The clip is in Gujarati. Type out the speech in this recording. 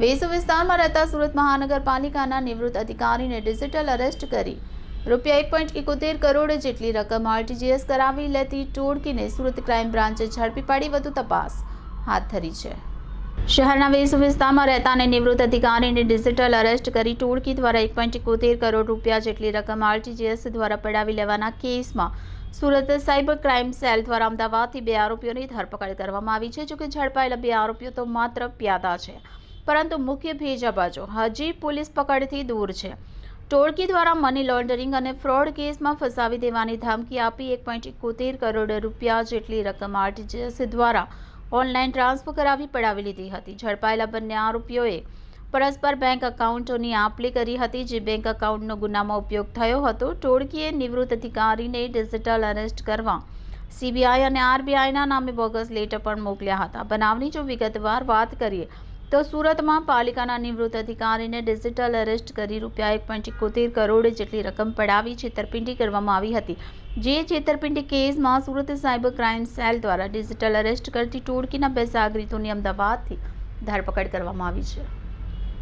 વેસુ વિસ્તારમાં રહેતા સુરત મહાનગરપાલિકાના નિવૃત્ત અધિકારીને ડિજિટલ અરેસ્ટ કરી. રૂપિયા એક પોઈન્ટ એકોતેર કરોડ જેટલી રકમ આરટીજીએસ કરાવી લેતી ટોળકીને સુરત ક્રાઇમ બ્રાન્ચે ઝડપી પાડી વધુ તપાસ હાથ ધરી છે. શહેરના વેસુ વિસ્તારમાં રહેતા અને નિવૃત્ત અધિકારીને ડિજિટલ અરેસ્ટ કરી ટોળકી દ્વારા એક પોઈન્ટ એકોતેર કરોડ રૂપિયા જેટલી રકમ આરટીજીએસ દ્વારા પડાવી લેવાના કેસમાં સુરત સાયબર ક્રાઇમ સેલ દ્વારા અમદાવાદથી બે આરોપીઓની ધરપકડ કરવામાં આવી છે, જોકે ઝડપાયેલા બે આરોપીઓ તો માત્ર પ્યાદા છે. પરંતુ મુખ્ય ભેજાબાજો હજી પોલીસ પકડથી દૂર છે. ટોળકી દ્વારા મની લોન્ડરિંગ અને ફ્રોડ કેસમાં ફસાવી દેવાની ધમકી આપી એક પોઈન્ટ એકોતેર કરોડ રૂપિયા જેટલી રકમ આરટીજીએસ દ્વારા ઓનલાઈન ટ્રાન્સફર કરાવી પડાવી લીધી હતી. ઝડપાયેલા બંને આરોપીઓએ પરસ્પર બેંક એકાઉન્ટોની આપલી કરી હતી, જે બેંક એકાઉન્ટનો ગુનામાં ઉપયોગ થયો હતો. ટોળકીએ નિવૃત્ત અધિકારીને ડિજિટલ અરેસ્ટ કરવા સીબીઆઈ અને આરબીઆઈના નામે બોગસ લેટર પણ મોકલ્યા હતા. બનાવની જો વિગતવાર વાત કરીએ તો સુરતમાં પાલિકાના નિવૃત્ત અધિકારીને ડિજિટલ અરેસ્ટ કરી રૂપિયા એક પોઈન્ટ એકોતેર કરોડ જેટલી રકમ પડાવી છેતરપિંડી કરવામાં આવી હતી. જે છેતરપિંડી કેસમાં સુરત સાયબર ક્રાઇમ સેલ દ્વારા ડિજિટલ અરેસ્ટ કરતી ટોળકીના બે સાગરીતોની અમદાવાદથી ધરપકડ કરવામાં આવી છે.